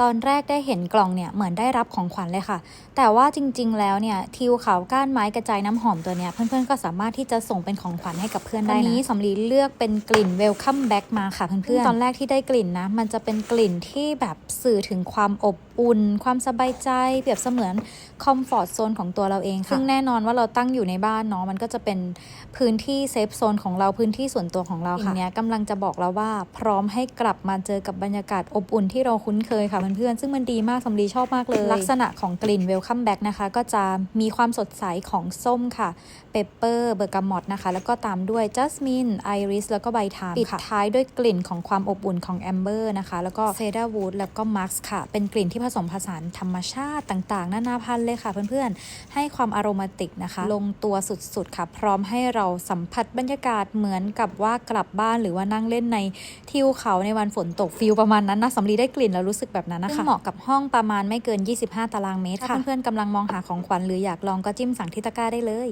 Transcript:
ตอนแรกได้เห็นกล่องเนี่ยเหมือนได้รับของขวัญเลยค่ะ แต่ว่าจริง ๆ แล้วเนี่ยทิวขาวก้านไม้กระจายน้ำหอมตัวเนี้ยเพื่อนๆก็สามารถที่จะส่งเป็นของขวัญให้กับเพื่อนได้นะวันนี้สำลีเลือกเป็นกลิ่น Welcome Back มาค่ะเพื่อนๆตอนแรกที่ได้กลิ่นนะ มันจะเป็นกลิ่นที่แบบสื่อถึงความอบอุ่น ความสบายใจเปรียบเสมือนคอมฟอร์ทโซนของตัวเราเองค่ะซึ่งแน่นอนว่าเราตั้งอยู่ในบ้านเนาะมันก็จะเป็นพื้นที่เซฟโซนของเราพื้นที่ส่วนตัวของเราค่ะเนี้ยกำลังจะบอกเราว่าพร้อมให้กลับมาเจอกับบรรยากาศอบอุ่นที่เราคุ้นเคยค่ะเพื่อนๆ ซึ่งมันดีมากสำลีชอบมากเลย ลักษณะของกลิ่น Welcome Back นะคะ ก็จะมีความสดใสของส้มค่ะเปปเปอร์เบอร์กามอตนะคะ แล้วก็ตามด้วยจัสมินไอริสแล้วก็ใบทามปิดท้ายด้วยกลิ่นของความอบอุ่นของแอมเบอร์นะคะ แล้วก็เซดาวูดแล้วก็มาร์คค่ะ เป็นกลิ่นที่ผสมผสานธรรมชาติต่างๆ นานาพันธุ์เลยค่ะเพื่อนๆ ให้ความอารมาติกนะคะ ลงตัวสุดๆค่ะ พร้อมให้เราสัมผัสบรรยากาศเหมือนกับว่ากลับบ้านหรือว่านั่งเล่นในทิวเขาในวันฝนตกฟิลประมาณนั้นนะสำลีได้กลิ่นแล้วรู้สึกแบบนั้นนะคะเหมาะกับห้องประมาณไม่เกิน 25 ตารางเมตรค่ะเพื่อนๆกำลังมองหาของขวัญหรืออยากลองก็จิ้มสั่งที่ตะกร้าได้เลย